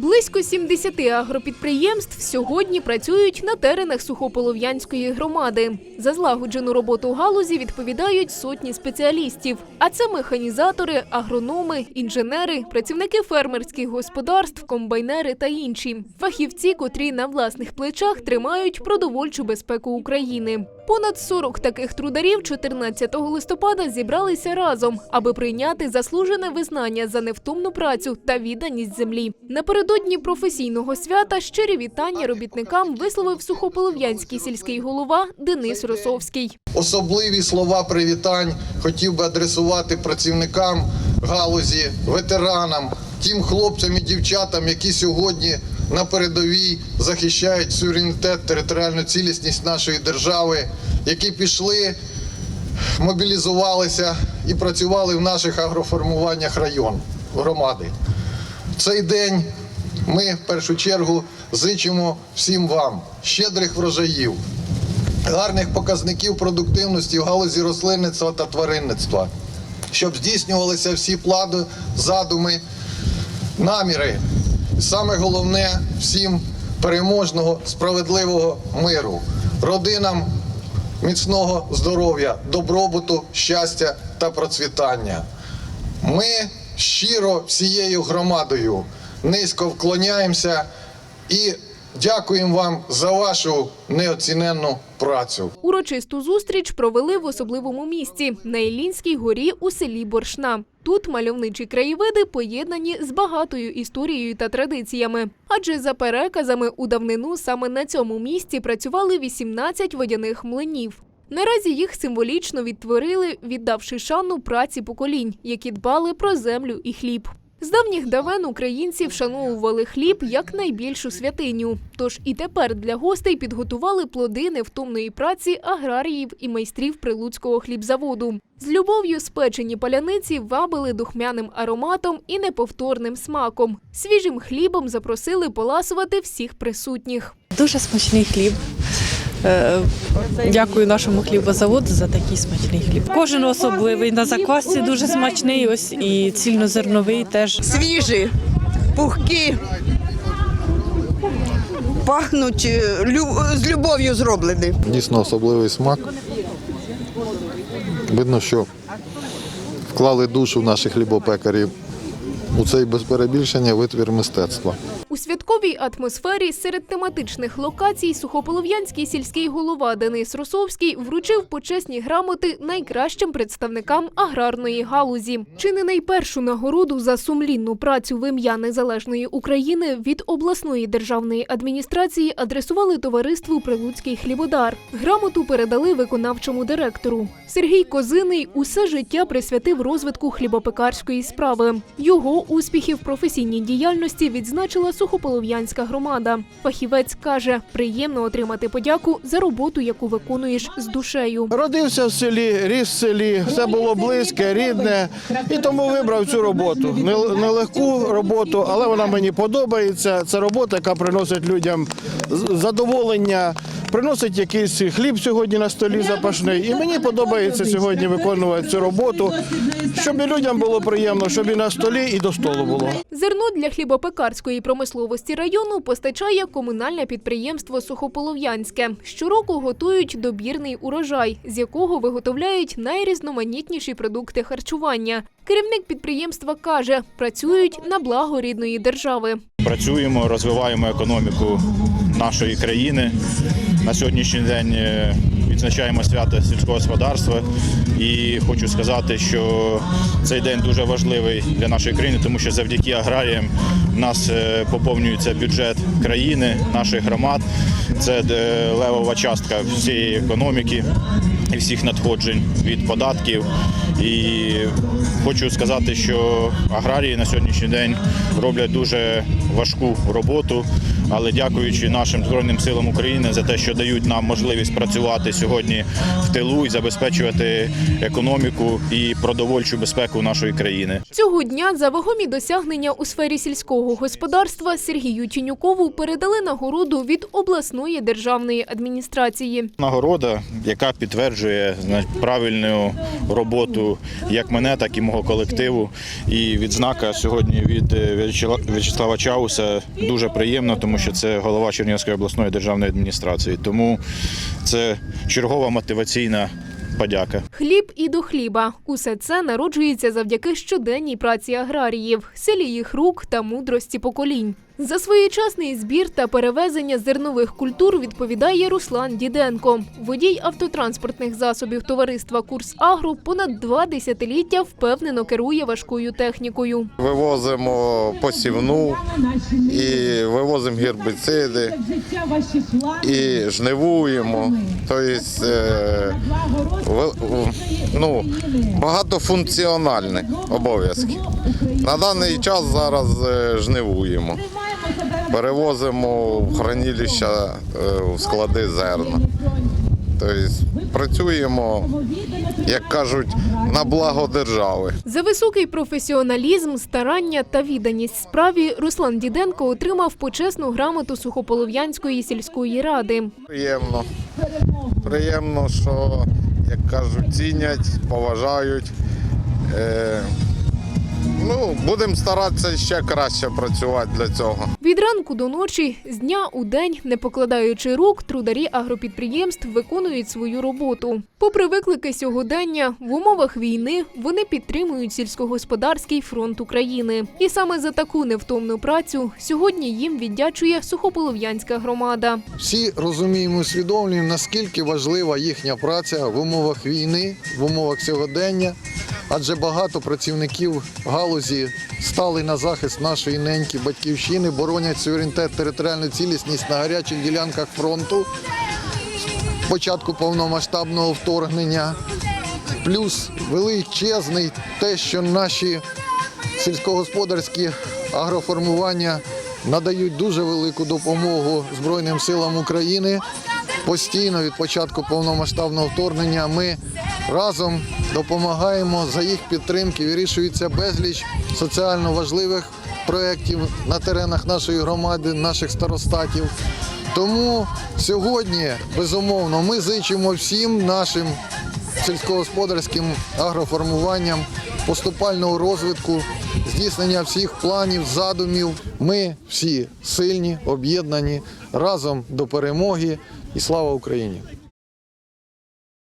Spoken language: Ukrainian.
Близько 70 агропідприємств сьогодні працюють на теренах Сухополов'янської громади. За злагоджену роботу галузі відповідають сотні спеціалістів. А це механізатори, агрономи, інженери, працівники фермерських господарств, комбайнери та інші фахівці, котрі на власних плечах тримають продовольчу безпеку України. Понад 40 таких трударів 14 листопада зібралися разом, аби прийняти заслужене визнання за невтомну працю та відданість землі. Напередодні професійного свята щирі вітання робітникам висловив сухополов'янський сільський голова Денис Росовський. Особливі слова привітань хотів би адресувати працівникам галузі, ветеранам, тим хлопцям і дівчатам, які сьогодні на передовій захищають суверенітет, територіальну цілісність нашої держави, які пішли, мобілізувалися і працювали в наших агроформуваннях район громади. В цей день ми в першу чергу зичимо всім вам щедрих врожаїв, гарних показників продуктивності в галузі рослинництва та тваринництва, щоб здійснювалися всі плани, задуми, наміри. Саме головне всім переможного, справедливого миру, родинам міцного здоров'я, добробуту, щастя та процвітання. Ми щиро всією громадою низько вклоняємося і дякуємо вам за вашу неоціненну працю. Урочисту зустріч провели в особливому місці на Іллінській горі у селі Боршна. Тут мальовничі краєвиди поєднані з багатою історією та традиціями. Адже за переказами у давнину саме на цьому місці працювали 18 водяних млинів. Наразі їх символічно відтворили, віддавши шану праці поколінь, які дбали про землю і хліб. З давніх давен українці вшановували хліб як найбільшу святиню. Тож і тепер для гостей підготували плоди невтомної праці аграріїв і майстрів прилуцького хлібзаводу. З любов'ю спечені паляниці вабили духмяним ароматом і неповторним смаком. Свіжим хлібом запросили поласувати всіх присутніх. Дуже смачний хліб. Е, Дякую нашому хлібозаводу за такий смачний хліб. Кожен особливий на заквасці дуже смачний. Ось і цільнозерновий теж. свіжі, пухкі, пахнуть е, з любов'ю зроблені. Дійсно особливий смак. Видно, що вклали душу наших хлібопекарів у цей без перебільшення витвір мистецтва. Святковій атмосфері серед тематичних локацій сухополов'янський сільський голова Денис Росовський вручив почесні грамоти найкращим представникам аграрної галузі. Чи не найпершу нагороду за сумлінну працю в ім'я незалежної України від обласної державної адміністрації адресували товариству Прилуцький хлібодар. Грамоту передали виконавчому директору. Сергій Козиний усе життя присвятив розвитку хлібопекарської справи. Його успіхи в професійній діяльності відзначила Сухополов'янська громада. Фахівець каже, приємно отримати подяку за роботу, яку виконуєш з душею. Родився в селі, ріс в селі, все було близьке, рідне, і тому вибрав цю роботу. Не- Нелегку роботу, але вона мені подобається. Це робота, яка приносить людям задоволення, приносить якийсь хліб сьогодні на столі запашний. І мені подобається сьогодні виконувати цю роботу, щоб і людям було приємно, щоб і на столі, і до столу було. Зерно для хлібопекарської промисловості району постачає комунальне підприємство Сухополов'янське. Щороку готують добірний урожай, з якого виготовляють найрізноманітніші продукти харчування. Керівник підприємства каже, працюють на благо рідної держави. Працюємо, розвиваємо економіку нашої країни. На сьогоднішній день е, відзначаємо свято сільського господарства. І хочу сказати, що цей день дуже важливий для нашої країни, тому що завдяки аграріям в нас е, поповнюється бюджет країни, наших громад. Це е, левова частка всієї економіки і всіх надходжень від податків. І хочу сказати, що аграрії на сьогоднішній день роблять дуже важку роботу, але дякуючи нашим Збройним силам України за те, що дають нам можливість працювати сьогодні в тилу і забезпечувати економіку і продовольчу безпеку нашої країни. Цього дня за вагомі досягнення у сфері сільського господарства Сергію Тінюкову передали нагороду від обласної державної адміністрації. Нагорода, яка підтверджує правильну роботу як мене, так і мого колективу. І відзнака сьогодні від е, В'ячеслава Чауса дуже приємно, тому що це голова Чернігівської обласної державної адміністрації. Тому це чергова мотиваційна подяка. Хліб і до хліба. Усе це народжується завдяки щоденній праці аграріїв, силі їх рук та мудрості поколінь. За своєчасний збір та перевезення зернових культур відповідає Руслан Діденко. Водій автотранспортних засобів товариства Курс Агро понад два десятиліття впевнено керує важкою технікою. Вивозимо посівну і вивозимо гербіциди, і жнивуємо. Тобто е, ну, багатофункціональні обов'язки. На даний час зараз е, жнивуємо. Перевозимо в хранилища, е, в склади зерна. Тобто працюємо, як кажуть, на благо держави. За високий професіоналізм, старання та відданість справі Руслан Діденко отримав почесну грамоту Сухополов'янської сільської ради. Приємно. Приємно, що, як кажуть, цінять, поважають. Е, ну, будемо старатися ще краще працювати для цього. Від ранку до ночі, з дня у день, не покладаючи рук, трударі агропідприємств виконують свою роботу. Попри виклики сьогодення, в умовах війни вони підтримують сільськогосподарський фронт України. І саме за таку невтомну працю сьогодні їм віддячує Сухополов'янська громада. Всі розуміємо, усвідомлюємо, наскільки важлива їхня праця в умовах війни, в умовах сьогодення, адже багато працівників галузі стали на захист нашої неньки батьківщини, боронять суверенітет, територіальну цілісність на гарячих ділянках фронту з початку повномасштабного вторгнення. Плюс величезний те, що наші сільськогосподарські агроформування надають дуже велику допомогу Збройним силам України. Постійно від початку повномасштабного вторгнення ми разом допомагаємо за їх підтримки. Вирішується безліч соціально важливих проєктів на теренах нашої громади, наших старостатів. Тому сьогодні, безумовно, ми зичимо всім нашим сільськогосподарським агроформуванням, поступального розвитку, здійснення всіх планів, задумів. Ми всі сильні, об'єднані разом до перемоги і слава Україні!